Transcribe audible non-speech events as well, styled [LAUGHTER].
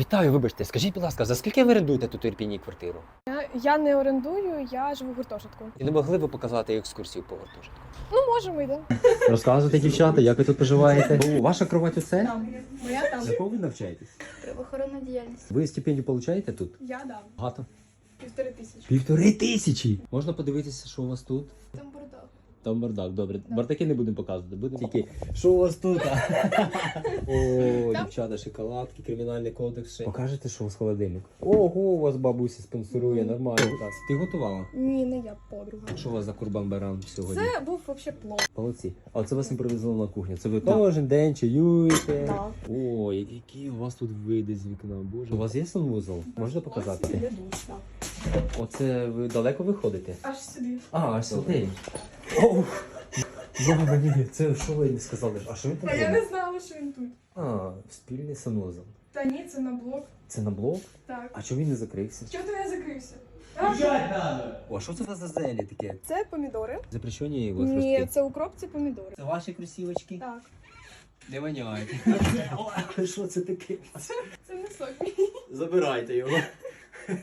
Вітаю, вибачте, скажіть, будь ласка, за скільки ви орендуєте тут у Ірпіні квартиру? Я, я не орендую, я живу в гуртожитку. І не могли б показати екскурсію по гуртожитку? Ну, можемо, йдемо. Розказуйте, дівчата, як ви тут поживаєте? Ваша кровать оце? Моя там. З якого ви навчаєтесь? Правоохоронна діяльність. Ви стипендію получаєте тут? Я дам. Багато. Півтори тисячі. Півтори тисячі! Можна подивитися, що у вас тут? Там. Там бардак, добре. Бардаки не будемо показувати, будемо тільки. Що у вас тут? [LAUGHS] О, дівчата, шоколадки, кримінальний кодекс. ще. Покажете, що у вас холодильник? Ого, у вас бабуся спонсорує, нормально. Ти готувала? Ні, не я, подруга. Що у вас за курбан баран сьогодні? Це був взагалі плов. Молодці. А це вас імпровізували на кухню. Це ви кожен день чаюєте. Так. О, які у вас тут види з вікна, боже. У вас є санвузол? Можна показати? Оце ви далеко виходите? Аж сюди. А, аж сюди. Оу! Мама, ні, це що ви не сказали? А що він там А я робить? не знала, що він тут. А, спільний санвузол. Та ні, це на блок. Це на блок? Так. А чого він не закрився? Чого ти не закрився? О, а що це у вас за зелі таке? Це помідори. Запрещені вас Ні, це укроп, це помідори. Це ваші кросівочки? Так. Не воняють. [LAUGHS] Що це таке? Це не сок. Забирайте його. [LAUGHS]